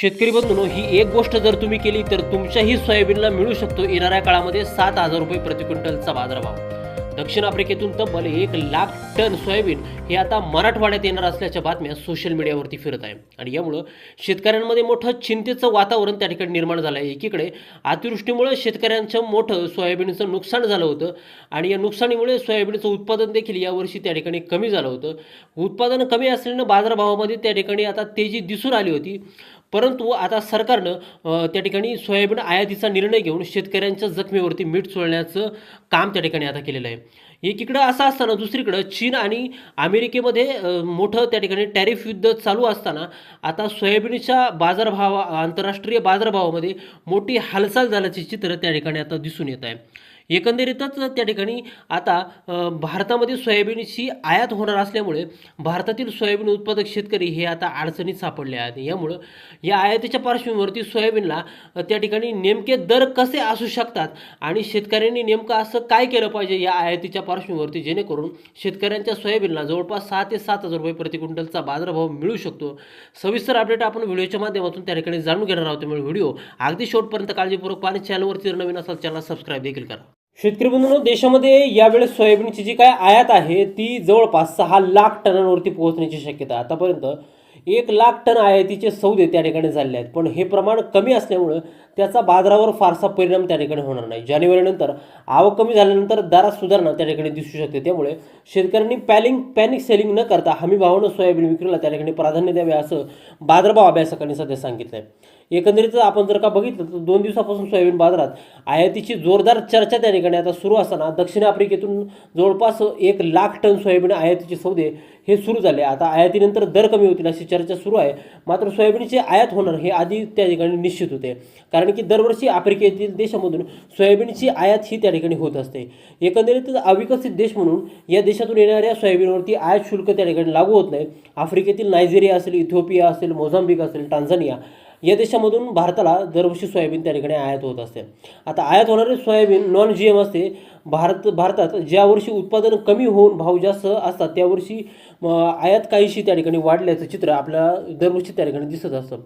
शेतकरी बंधूनो ही एक गोष्ट जर तुम्ही केली तर तुमच्याही सोयाबीनला मिळू शकतो. येणाऱ्या काळामध्ये सात हजार रुपये प्रति क्विंटलचा बाजारभाव. दक्षिण आफ्रिकेतून तब्बल एक लाख टन सोयाबीन हे आता मराठवाड्यात येणार असल्याच्या बातम्या सोशल मीडियावरती फिरत आहे. आणि यामुळं शेतकऱ्यांमध्ये मोठं चिंतेचं वातावरण त्या ठिकाणी निर्माण झालं आहे एकीकडे अतिवृष्टीमुळे शेतकऱ्यांचं मोठं सोयाबीनचं नुकसान झालं होतं आणि या नुकसानीमुळे सोयाबीनचं उत्पादन देखील यावर्षी त्या ठिकाणी कमी झालं होतं. उत्पादन कमी असल्यानं बाजारभावामध्ये त्या ठिकाणी आता तेजी दिसून आली होती. परंतु आता सरकारनं त्या ठिकाणी सोयाबीन आयातीचा निर्णय घेऊन शेतकऱ्यांच्या जखमेवरती मीठ चोळण्याचं काम त्या ठिकाणी आता केलेलं आहे. एकीकडं असं असताना दुसरीकडं चीन आणि अमेरिकेमध्ये मोठं त्या ठिकाणी टॅरिफ युद्ध चालू असताना आता सोयाबीनच्या बाजारभावा आंतरराष्ट्रीय बाजारभावामध्ये मोठी हालचाल झाल्याचे चित्र त्या ठिकाणी आता दिसून येत आहे. एकंदरीतच त्या ठिकाणी आता भारतामध्ये सोयाबीनची आयात होणार असल्यामुळे भारतातील सोयाबीन उत्पादक शेतकरी हे आता अडचणीत सापडले आहेत. यामुळं या आयातीच्या पार्श्वभूमीवरती सोयाबीनला त्या ठिकाणी नेमके दर कसे असू शकतात आणि शेतकऱ्यांनी नेमकं असं काय केलं पाहिजे या आयातीच्या पार्श्वभूमीवरती जेणेकरून शेतकऱ्यांच्या सोयाबीनला जवळपास सहा ते सात हजार रुपये प्रति क्विंटलचा बाजारभाव मिळू शकतो. सविस्तर अपडेट आपण व्हिडिओच्या माध्यमातून त्या ठिकाणी जाणून घेणार आहोत. त्यामुळे व्हिडिओ अगदी शेवटपर्यंत काळजीपूर्वक पाणी चॅनलवरती जर नवीन असाल चॅनल सबस्क्राईब देखील करा. शेतकरी बंधूंनो देशामध्ये यावेळेस सोयाबीनची जी काय आयात आहे ती जवळपास सहा लाख टनांवरती पोहोचण्याची शक्यता आतापर्यंत एक लाख टन आयातीचे सौदे त्या ठिकाणी झाले आहेत. पण हे प्रमाण कमी असल्यामुळं त्याचा बाजारावर फारसा परिणाम त्या ठिकाणी होणार नाही. जानेवारीनंतर आवक कमी झाल्यानंतर दरात सुधारणा त्या ठिकाणी दिसू शकते. त्यामुळे शेतकऱ्यांनी पॅलिंग पॅनिक सेलिंग न करता हमी भावानं सोयाबीन विक्रीला त्या ठिकाणी प्राधान्य द्यावे असं बाजारभाव अभ्यासकांनी सध्या सांगितलं आहे एकंदरीत आपण जर का बघितलं तर दोन दिवसापासून सोयाबीन बाजारात आयातीची जोरदार चर्चा त्या ठिकाणी आता सुरू असताना दक्षिण आफ्रिकेतून जवळपास एक लाख टन सोयाबीन आयातीचे सौदे हे सुरू झाले. आता आयातीनंतर दर कमी होतील अशी चर्चा सुरू आहे. मात्र सोयाबीनची आयात होणार हे आधी त्या ठिकाणी निश्चित होते. कारण कारण की दरवर्षी आफ्रिकेतील देशामधून सोयाबीनची आयात ही त्या ठिकाणी होत असते. एकंदरीतच अविकसित देश म्हणून या देशातून येणाऱ्या सोयाबीनवरती आयात शुल्क त्या ठिकाणी लागू होत नाही. आफ्रिकेतील नायजेरिया असेल इथिओपिया असेल मोझांबिक असेल टांझानिया या देशामधून भारताला दरवर्षी सोयाबीन त्या ठिकाणी आयात होत असते. आता आयात होणारे सोयाबीन नॉन जी एम असते. भारत भारतात ज्या वर्षी उत्पादन कमी होऊन भाव जास्त असतात त्या वर्षी आयात काहीशी त्या ठिकाणी वाढल्याचं चित्र आपल्याला दरवर्षी त्या ठिकाणी दिसत असतं.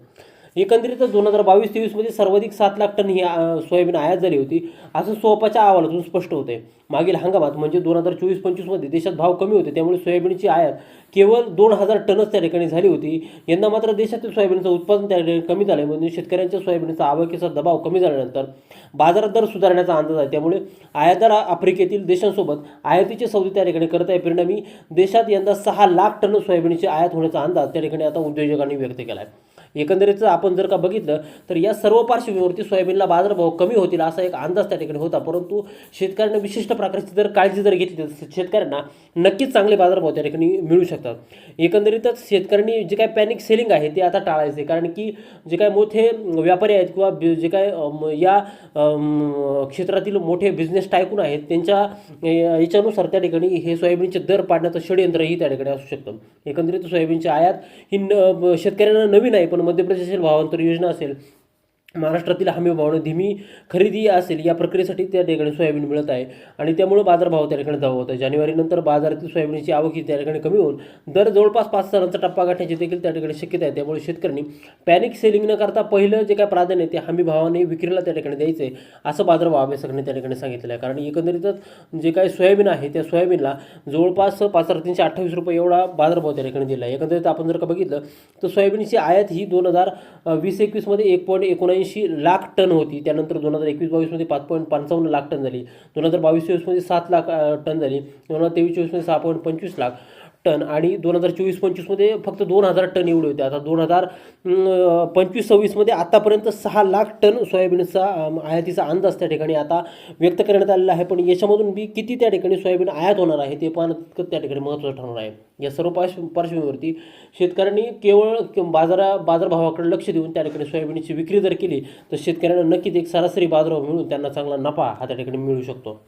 एकंदरीतच दोन हजार बावीस तेवीसमध्ये सर्वाधिक सात लाख टन ही सोयाबीन आयात झाली होती. असं सोपाच्या अहवालातून स्पष्ट होते मागील हंगामात म्हणजे दोन हजार चोवीस पंचवीसमध्ये देशात भाव कमी होते त्यामुळे सोयाबीनची आयात केवळ दोन हजार टनच त्या ठिकाणी झाली होती. यंदा मात्र देशातील सोयाबीनचं उत्पादन त्या ठिकाणी कमी झालं म्हणजे शेतकऱ्यांच्या सोयाबीनचा आवकेचा दबाव कमी झाल्यानंतर बाजारात दर सुधारण्याचा अंदाज आहे. त्यामुळे आयातदार आफ्रिकेतील देशांसोबत आयातीचे सौदे त्या ठिकाणी करत आहे परिणामी देशात यंदा सहा लाख टन सोयाबीनची आयात होण्याचा अंदाज त्या ठिकाणी आता उद्योजकांनी व्यक्त केला आहे एकंदरीत आपण जर का बघितलं तर या सर्व पार्श्वभूमीवरती सोयाबीनला बाजारभाव कमी होतील असा एक अंदाज त्या ठिकाणी होता. परंतु शेतकऱ्यांना विशिष्ट प्रकारची जर काळजी जर घेतली तर शेतकऱ्यांना नक्कीच चांगले बाजारभाव त्या ठिकाणी मिळू शकतात. एकंदरीतच शेतकऱ्यांनी जे काय पॅनिक सेलिंग आहे ते आता टाळायचे कारण की जे काय मोठे व्यापारी आहेत किंवा जे काय या क्षेत्रातील मोठे बिझनेस टायकून आहेत त्यांच्या याच्यानुसार त्या ठिकाणी हे सोयाबीनचे दर पाडण्याचं षडयंत्रही त्या ठिकाणी असू शकतं. एकंदरीत सोयाबीनची आयात ही न शेतकऱ्यांना नवीन आहे पण मध्य प्रदेशातील भावांतर योजना असेल महाराष्ट्रातील हमीभावानं धीमी खरेदी असेल या प्रक्रियेसाठी त्या ठिकाणी सोयाबीन मिळत आहे. आणि त्यामुळे बाजारभाव त्या ठिकाणी दबाव होत आहे. जानेवारीनंतर बाजारातील सोयाबीनची आवक ही त्या ठिकाणी कमी होऊन दर जवळपास पाच हजारांचा टप्पा गाठण्याची देखील त्या ठिकाणी शक्यता आहे. त्यामुळे शेतकऱ्यांनी पॅनिक सेलिंग न करता पहिलं जे काय प्राधान्य आहे ते हमी भावाने विक्रीला त्या ठिकाणी द्यायचं आहे असं बाजारभाव अभ्यासकांनी त्या ठिकाणी सांगितलं आहे. कारण एकंदरीतच जे काय सोयाबीन आहे त्या सोयाबीनला जवळपास पाच हजार तीनशे अठ्ठावीस रुपये एवढा बाजारभाव त्या ठिकाणी दिला आहे. एकंदरीत आपण जर का बघितलं तर सोयाबीनची आयात ही दोन हजार वीस एकवीसमध्ये एक पॉईंट एकोणऐंशी लाख टन होती. त्यानंतर दोन हजार एकवीस बावीसमध्ये पाच पॉईंट पंचावन्न लाख टन झाली. दोन हजार बावीस चोवीसमध्ये सात लाख टन झाली. दोन हजार तेवीस चोवीसमध्ये सहा पॉईंट पंचवीस लाख. टन आणि दोन हजार चोवीस पंचवीसमध्ये फक्त दोन हजार टन एवढे होते. आता दोन हजार पंचवीस सव्वीसमध्ये आतापर्यंत सहा लाख टन सोयाबीनचा आयातीचा अंदाज त्या ठिकाणी आता व्यक्त करण्यात आलेला आहे. पण याच्यामधून बी किती त्या ठिकाणी सोयाबीन आयात होणार आहे ते पाहणं तितकं त्या ठिकाणी महत्त्वाचं ठरणार आहे. या सर्व पार्श्व पार्श्वभूमीवरती शेतकऱ्यांनी केवळ बाजारा बाजारभावाकडे लक्ष देऊन त्या ठिकाणी सोयाबीनची विक्री जर केली तर शेतकऱ्यांना नक्कीच एक सरासरी बाजारभाव मिळून त्यांना चांगला नफा हा त्या ठिकाणी मिळू शकतो.